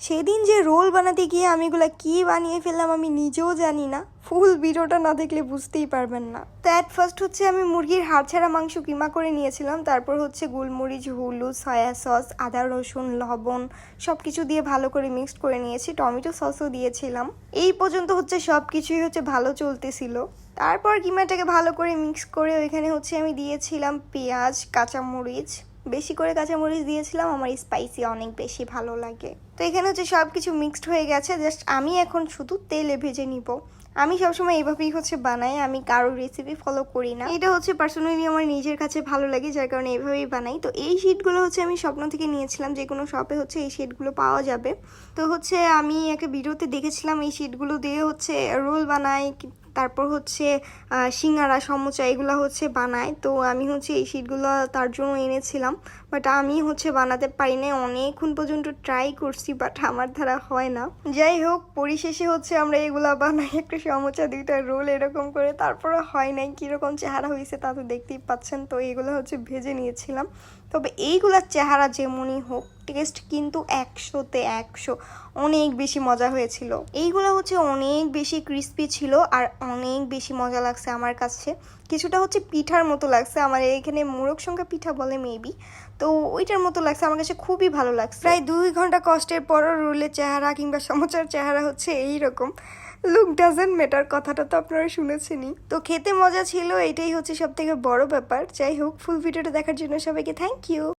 সেদিন যে রোল বানাতে গিয়ে আমি এগুলো কী বানিয়ে ফেললাম আমি নিজেও জানি না। ফুল ভিডিওটা না দেখলে বুঝতেই পারবেন না। তো অ্যাট ফার্স্ট হচ্ছে আমি মুরগির হাড় ছাড়া মাংস কিমা করে নিয়েছিলাম, তারপর হচ্ছে গোলমরিচ, হলুদ সয়া সস আদা, রসুন, লবণ সব কিছু দিয়ে ভালো করে মিক্সড করে নিয়েছি, টমেটো সসও দিয়েছিলাম। এই পর্যন্ত হচ্ছে সব কিছুই হচ্ছে ভালো চলতেছিল। তারপর কিমাটাকে ভালো করে মিক্স করে ওইখানে হচ্ছে আমি দিয়েছিলাম পেঁয়াজ, কাঁচামরিচ। বেশি করে কাঁচামরিচ দিয়েছিলাম, আমার স্পাইসি অনেক বেশি ভালো লাগে। তো এখানে হচ্ছে সব কিছু মিক্সড হয়ে গেছে জাস্ট আমি এখন শুধু তেলে ভেজে নিব। আমি সবসময় এইভাবেই হচ্ছে বানাই, আমি কারোর রেসিপি ফলো করি না। এটা হচ্ছে পার্সোনালি আমার নিজের কাছে ভালো লাগে, যার কারণে এইভাবেই বানাই। তো এই শিটগুলো হচ্ছে আমি স্বপ্ন থেকে নিয়েছিলাম যে কোনো শপে হচ্ছে এই শিটগুলো পাওয়া যাবে। তো হচ্ছে আমি একটা ভিডিওতে দেখেছিলাম এই শিটগুলো দিয়ে হচ্ছে রোল বানাই, তারপর হচ্ছে সিঙ্গারা, সমোচা এগুলো হচ্ছে বানায় তো আমি হচ্ছে এই শিটগুলো তার জন্য এনেছিলাম বাট আমি হচ্ছে বানাতে পারি না অনেকক্ষণ পর্যন্ত ট্রাই করছি। বাট আমার দ্বারা হয় না। যাই হোক, পরিশেষে হচ্ছে আমরা এগুলা বানাই, একটা সমোচা, দুইটা রোল এরকম করে। তারপরে হয় নাই, কীরকম চেহারা হয়েছে তা তো দেখতেই পাচ্ছেন। তো এগুলো হচ্ছে ভেজে নিয়েছিলাম। তবে এইগুলার চেহারা যেমনই হোক টেস্ট কিন্তু একশোতে একশো। অনেক বেশি মজা হয়েছিল। এইগুলো হচ্ছে অনেক বেশি ক্রিস্পি ছিল আর অনেক বেশি মজা লাগছে আমার কাছে। কিছুটা হচ্ছে পিঠার মতো লাগছে। আমার এখানে মোরগ সংখ্যা পিঠা বলে মেবি তো ওইটার মতো লাগছে। আমার কাছে খুবই ভালো লাগছে। প্রায় দুই ঘণ্টা কষ্টের পরও রোলের চেহারা কিংবা সমচার চেহারা হচ্ছে এই রকম লুক ডাজেন্ট ম্যাটার কথাটা তো আপনারা শুনেছেনই। তো খেতে মজা ছিল, এটাই হচ্ছে সব থেকে বড় ব্যাপার। যাই হোক ফুল ভিডিওটা দেখার জন্য সবাইকে থ্যাংক ইউ